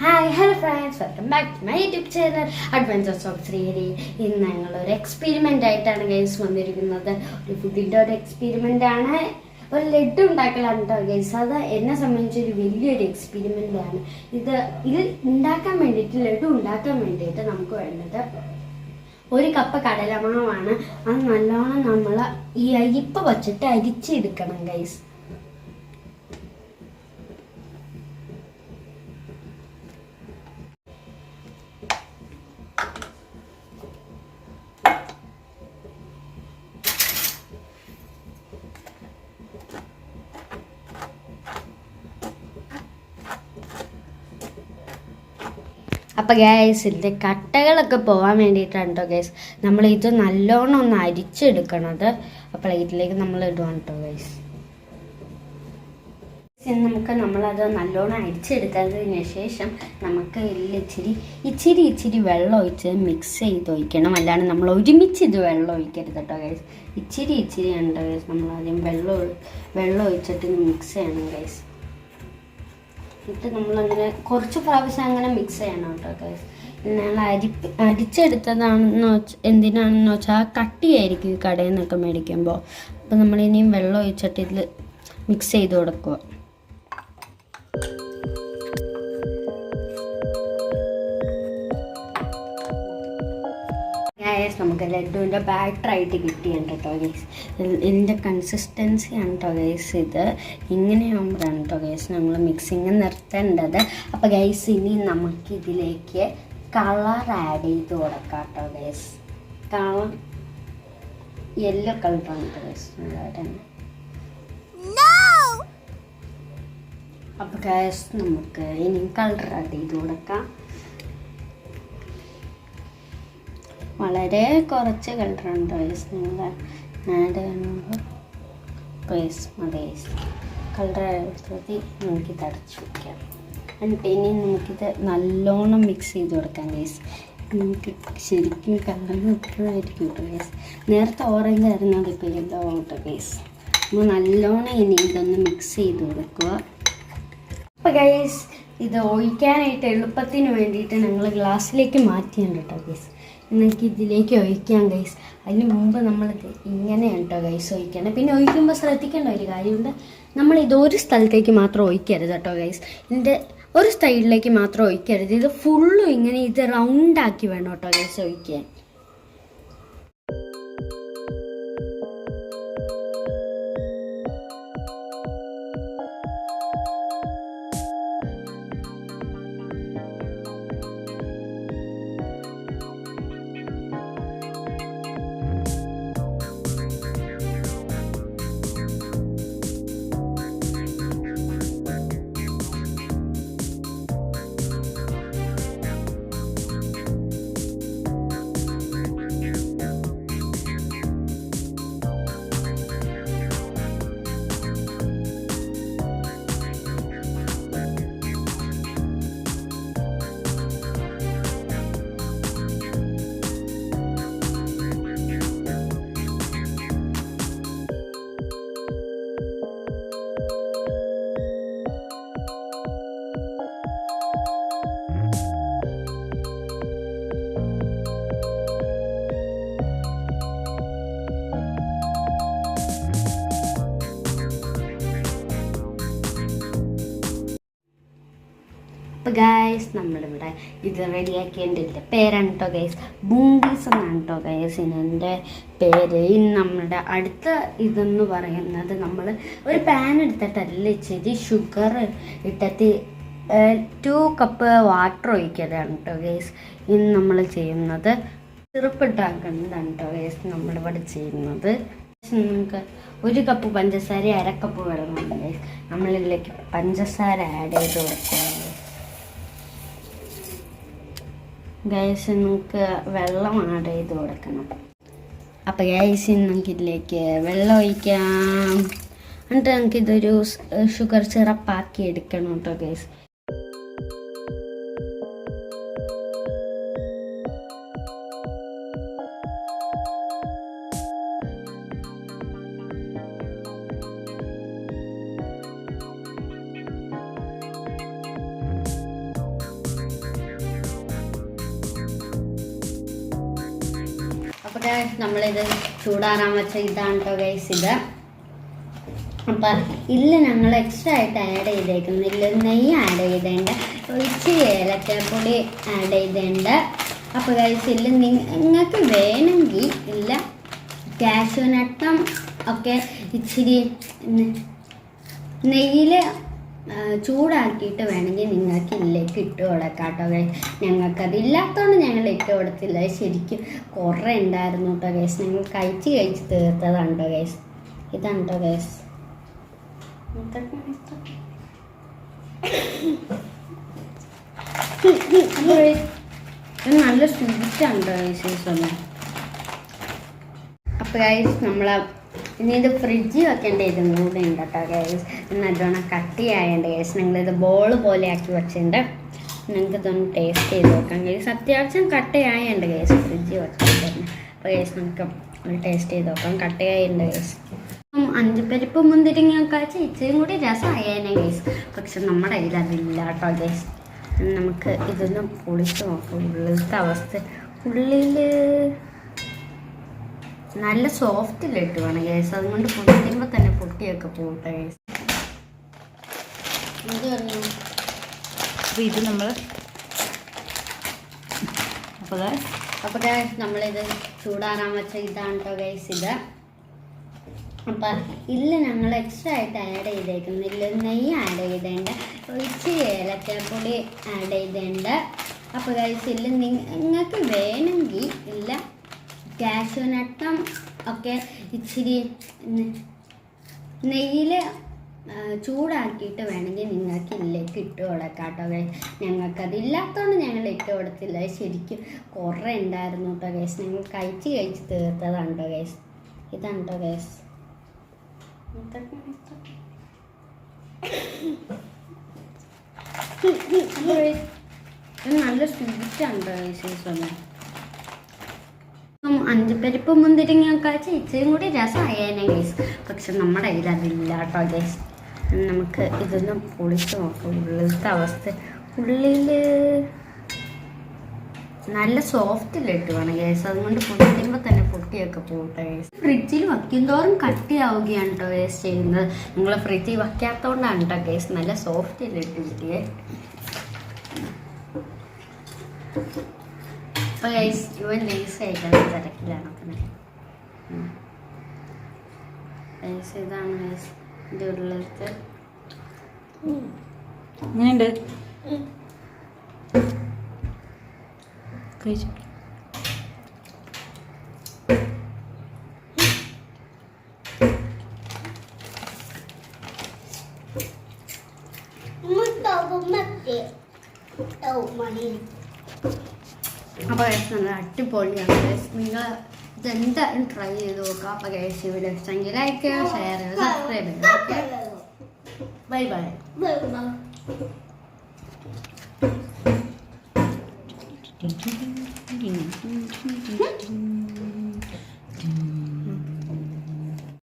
Hi hello friends welcome back to my YouTube channel adventures of Sreehari ഇന്ന് ഞങ്ങൾ ഒരു experiment ആയിട്ടാണ് guys വന്നിരിക്കുന്നത്. ഒരു ഫുഡിന്റെ ഒരു എക്സ്പെരിമെന്റ് ആണ്. ഒരു ലഡു ഉണ്ടാക്കലാണ് കേട്ടോ ഗൈസ് അത് എന്നെ സംബന്ധിച്ച് ഒരു വലിയൊരു എക്സ്പെരിമെന്റ് ആണ്. ഇത് ഇത് ഉണ്ടാക്കാൻ വേണ്ടിയിട്ട് ലഡു ഉണ്ടാക്കാൻ വേണ്ടിയിട്ട് നമുക്ക് വേണ്ടത് ഒരു കപ്പ് കടലമാവാണ്. അത് നല്ലോണം നമ്മൾ ഈ അരിപ്പ വച്ചിട്ട് അരിച്ചെടുക്കണം ഗൈസ് അപ്പൊ ഗ്യാസ് ഇതിന്റെ കട്ടകളൊക്കെ പോകാൻ വേണ്ടിയിട്ടാണ് കേട്ടോ ഗ്യാസ് നമ്മൾ ഇത് നല്ലോണം ഒന്ന് അരിച്ചെടുക്കണത്. ആ പ്ലേറ്റിലേക്ക് നമ്മൾ ഇടുവാണ് കേട്ടോ ഗ്യാസ് നമുക്ക് നമ്മളത് നല്ലോണം അരിച്ചെടുത്തതിന് ശേഷം നമുക്ക് ഇച്ചിരി ഇച്ചിരി ഇച്ചിരി വെള്ളം ഒഴിച്ച് മിക്സ് ചെയ്ത് ഒഴിക്കണം. അല്ലാണ്ട് നമ്മൾ ഒരുമിച്ച് ഇത് വെള്ളം ഒഴിക്കരുത് കേട്ടോ ഗൈസ് ഇച്ചിരി ഇച്ചിരി ഉണ്ട് ഗൈസ് നമ്മൾ ആദ്യം വെള്ളം വെള്ളം ഒഴിച്ചിട്ട് മിക്സ് ചെയ്യണം ഗൈസ് എന്നിട്ട് നമ്മളങ്ങനെ കുറച്ച് പ്രാവശ്യം അങ്ങനെ മിക്സ് ചെയ്യണം കേട്ടോ ഗൈസ് ഞങ്ങൾ അരി അരിച്ചെടുത്തതാണെന്ന് വെച്ചാൽ എന്തിനാണെന്ന് വെച്ചാൽ കട്ടിയായിരിക്കും ഈ കടയിൽ നിന്നൊക്കെ മേടിക്കുമ്പോൾ അപ്പോൾ നമ്മളിനിയും വെള്ളം ഒഴിച്ചിട്ട് ഇതിൽ മിക്സ് ചെയ്ത് കൊടുക്കുക. ഗൈസ് നമുക്ക് ലഡുവിന്റെ ബാറ്റർ ആയിട്ട് കിട്ടിയുണ്ട് കേട്ടോ ഗൈസ് ഇതിന്റെ കൺസിസ്റ്റൻസി ആണ് കേട്ടോ ഗൈസ് ഇത്. ഇങ്ങനെയാകുമ്പോഴാണ് കേട്ടോ ഗൈസ് നമ്മൾ മിക്സിങ് നിർത്തേണ്ടത്. അപ്പോൾ ഗൈസ് ഇനി നമുക്ക് ഇതിലേക്ക് കളർ ആഡ് ചെയ്ത് കൊടുക്കാം കേട്ടോ ഗൈസ് കളർ യെല്ലോ കളറാണ് കേട്ടോ ഗൈസ് അപ്പോൾ ഗൈസ് നമുക്ക് ഇനി കളർ ആഡ് ചെയ്ത് കൊടുക്കാം. വളരെ കുറച്ച് കളറുണ്ട് ഗൈസ് നിങ്ങൾ ആഡ് ചെയ്യുമ്പോൾ ഗൈസ് മതി. കളർ എടുത്തി നമുക്കിത് അടച്ചു വയ്ക്കാം എന്നിട്ട് ഇനി നമുക്കിത് നല്ലോണം മിക്സ് ചെയ്ത് കൊടുക്കാം ഗൈസ് നമുക്ക് ശരിക്കും കളർ കിട്ടുമായിരിക്കും കേട്ടോ ഗൈസ് നേരത്തെ ഓറഞ്ച് ആയിരുന്നു അതിപ്പോൾ യെല്ലോ കേട്ടോ ഗൈസ് നമ്മൾ നല്ലോണം ഇനി ഇതൊന്ന് മിക്സ് ചെയ്ത് കൊടുക്കുക. അപ്പോൾ ഗൈസ് ഇത് ഒഴിക്കാനായിട്ട് എളുപ്പത്തിന് വേണ്ടിയിട്ട് ഞങ്ങൾ ഗ്ലാസ്സിലേക്ക് മാറ്റിയാണ് കേട്ടോ ഗൈസ് നിങ്ങൾക്ക് ഇതിലേക്ക് ഒഴിക്കാം ഗൈസ് അതിന് മുമ്പ് നമ്മൾ ഇങ്ങനെയാണ് കേട്ടോ ഗൈസ് ഒഴിക്കണം. പിന്നെ ഒഴിക്കുമ്പോൾ ശ്രദ്ധിക്കേണ്ട ഒരു കാര്യമുണ്ട്. നമ്മൾ ഇതൊരു സ്ഥലത്തേക്ക് മാത്രം ഒഴിക്കരുത് കേട്ടോ ഗൈസ് ഇതിന്റെ ഒരു സൈഡിലേക്ക് മാത്രം ഒഴിക്കരുത്. ഇത് ഫുള്ളും ഇങ്ങനെ ഇത് റൗണ്ടാക്കി വേണം കേട്ടോ ഗൈസ് ഒഴിക്കാൻ. അപ്പോൾ ഗൈസ് നമ്മളിവിടെ ഇത് റെഡിയാക്കേണ്ടതിന്റെ പേരാണ് കേട്ടോ ഗൈസ് ബൂണ്ടീസ് എന്നാണ് കേട്ടോ ഗൈസ് ഇതിന്റെ പേര്. ഇനി നമ്മുടെ അടുത്ത ഇതെന്ന് പറയുന്നത് നമ്മൾ ഒരു പാൻ എടുത്തിട്ടല്ല ഇച്ചിരി ഷുഗർ ഇട്ടിട്ട് ടു കപ്പ് വാട്ടർ ഒഴിക്കലാണ് കേട്ടോ ഗൈസ് ഇന്ന് നമ്മൾ ചെയ്യുന്നത് ചെറുപ്പിട്ടാക്കുന്നതാണ് കേട്ടോ ഗൈസ് നമ്മളിവിടെ ചെയ്യുന്നത്. നമുക്ക് ഒരു കപ്പ് പഞ്ചസാര അര കപ്പ് ഗൈസ് നമ്മളിതിലേക്ക് പഞ്ചസാര ആഡ് ചെയ്ത് കൊടുക്കുന്നത് ഗൈസ് നമുക്ക് വെള്ളം ആഡ് ചെയ്ത് കൊടുക്കണം. അപ്പോൾ ഗൈസ് നമുക്ക് ഇതിലേക്ക് വെള്ളം ഒഴിക്കാം. എന്നിട്ട് നമുക്കിതൊരു ഷുഗർ സിറപ്പാക്കി എടുക്കണം കേട്ടോ ഗൈസ് അപ്പോൾ നമ്മളിത് ചൂടാറാൻ വെച്ച ഇതാണ് കേട്ടോ ഗൈസ് ഇത്. അപ്പം ഇല്ല ഞങ്ങൾ എക്സ്ട്രാ ആയിട്ട് ആഡ് ചെയ്തേക്കുന്നില്ല നെയ്യ് ആഡ് ചെയ്തേണ്ട. ഇച്ചിരി ഏലക്കപ്പൊടി ആഡ് ചെയ്തേണ്ട. അപ്പോൾ ഗൈസ് ഇല്ല നിങ്ങൾക്ക് വേണമെങ്കിൽ ഇല്ല കാശുനട്ടം ഒക്കെ ഇച്ചിരി നെയ്യിൽ ചൂടാക്കിയിട്ട് വേണമെങ്കിൽ നിങ്ങൾക്ക് ഇതിലേക്ക് ഇട്ട് കൊടുക്കാം കേട്ടോ ഞങ്ങൾക്കത് ഇല്ലാത്തതുകൊണ്ട് ഞങ്ങൾ ഇട്ട് കൊടുത്തില്ല. ശരിക്കും കുറേ ഉണ്ടായിരുന്നു കേട്ടോ കേസ് ഞങ്ങൾ കഴിച്ച് കഴിച്ച് തീർത്തതാണ് കേട്ടോ ഗൈസ് ഇതാണ് കേട്ടോ ഗൈസ് നല്ല സ്വീറ്റാണ് കേട്ടോ കേസ് അപ്പോൾ ഗൈസ് നമ്മൾ ഇനി ഇത് ഫ്രിഡ്ജിൽ ഇത് കൂടെ ഉണ്ട് കേട്ടോ ഗൈസ് നല്ലോണം കട്ടിയായുണ്ട് ഗൈസ് ഞങ്ങളിത് ബോൾ പോലെ ആക്കി വെച്ചിട്ടുണ്ട്. നിങ്ങൾക്ക് ഇതൊന്ന് ടേസ്റ്റ് ചെയ്ത് നോക്കാം ഗൈസ് അത്യാവശ്യം കട്ടയായുണ്ട് ഗൈസ് ഫ്രിഡ്ജിൽ വെച്ചിട്ടുണ്ട് അപ്പോൾ ഗൈസ് നമുക്ക് ഒന്ന് ടേസ്റ്റ് ചെയ്ത് നോക്കാം. കട്ടയായുണ്ട് ഗൈസ് അഞ്ചുപരിപ്പ് മുന്തിരിങ്ങയൊക്കെ വെച്ച് ഇച്ചിരി കൂടി രസമായേനെ ഗൈസ് പക്ഷെ നമ്മുടെ കയ്യിൽ അതില്ല കേട്ടോ ഗൈസ് നമുക്ക് ഇതൊന്ന് പൊളിച്ച് നോക്കാം. ഉള്ളിലത്തെ അവസ്ഥ. ഉള്ളിൽ നല്ല സോഫ്റ്റിലിട്ട് വേണം ഗ്യാസ് അതുകൊണ്ട് പൊട്ടിക്കുമ്പോൾ തന്നെ പൊട്ടിയൊക്കെ പോട്ടെ ഗ്യാസ് എന്ത് പറഞ്ഞു? അപ്പോൾ ഇത് നമ്മൾ അപ്പോൾ അപ്പോൾ ഗൈസ് നമ്മളിത് ചൂടാറാൻ വെച്ച ഇതാണ് കേട്ടോ ഗൈസ് ഇത്. അപ്പം ഇല്ല ഞങ്ങൾ എക്സ്ട്രാ ആയിട്ട് ആഡ് ചെയ്തേക്കുന്നില്ല നെയ്യ് ആഡ് ചെയ്തേണ്ട. ഇച്ചിരി ഏലക്കപ്പൊടി ആഡ് ചെയ്തേണ്ട. അപ്പോൾ ഗൈസ് ഇല്ല നിങ്ങൾക്ക് വേണമെങ്കിൽ ഇല്ല കാശുനട്ടം ഒക്കെ ഇച്ചിരി നെയ്യിൽ ചൂടാക്കിയിട്ട് വേണമെങ്കിൽ നിങ്ങൾക്ക് ഇതിലേക്ക് ഇട്ട് കൊടുക്കാം കേട്ടോ ഗൈസ് ഞങ്ങൾക്കത് ഇല്ലാത്തതുകൊണ്ട് ഞങ്ങൾ ഇട്ട് കൊടുത്തില്ല. ശരിക്കും കുറേ ഉണ്ടായിരുന്നു കേട്ടോ ഗേസ് ഞങ്ങൾ കഴിച്ച് കഴിച്ച് തീർത്തതാണ് കേട്ടോ ഗൈസ് ഇതാണ് കേട്ടോ ഗൈസ് നല്ല സ്വീറ്റാണ് ഈ ഒന്ന് അഞ്ചുപരിപ്പ് മുന്തിരിങ്ങയൊക്കെ വെച്ച് ഇച്ചിരി കൂടി രസമായേനെ ഗൈസ്. പക്ഷെ നമ്മുടെ കയ്യിൽ അതില്ല കേട്ടോ ഗൈസ്. നമുക്ക് ഇതൊന്ന് പൊളിച്ച് നോക്കാം. ഉള്ളിലത്തെ അവസ്ഥ. ഉള്ളിൽ നല്ല സോഫ്റ്റിലിട്ട് വേണം ഗൈസ്. അതുകൊണ്ട് പൊട്ടിക്കുമ്പോൾ തന്നെ പൊട്ടിയൊക്കെ പോകട്ടെ ഗൈസ്. ഫ്രിഡ്ജിൽ വയ്ക്കുന്തോറും കട്ടിയാവുകയാണ് കേട്ടോ ഗൈസ് ചെയ്യുന്നത്. നിങ്ങൾ ഫ്രിഡ്ജിൽ വയ്ക്കാത്തതുകൊണ്ടാണ് കേട്ടോ ഗൈസ് നല്ല സോഫ്റ്റിലിട്ട് കിട്ടിയേ അപ്പോൾ ഗൈസ് ഇവൻ ലേസ് ആയിട്ടാണ് തിരക്കിലാണ് നോക്കുന്നത് ഗൈസ് ഇതാണ് ഗൈസ് ഇതിന്റെ ഉള്ളിലത്തെ എങ്ങനെയുണ്ട് കഴിച്ചു അപ്പോൾ കേസ് നല്ല അടിപൊളിയാണ് കേസ് നിങ്ങൾ ഇതെന്തായാലും ട്രൈ ചെയ്ത് നോക്കുക. അപ്പോൾ കേസ് ഇവിടെ ഇഷ്ടമെങ്കിൽ ലൈക്ക് ചെയ്യുക ഷെയർ ചെയ്യുക സബ്സ്ക്രൈബ് ചെയ്യുക. Okay bye bye bye.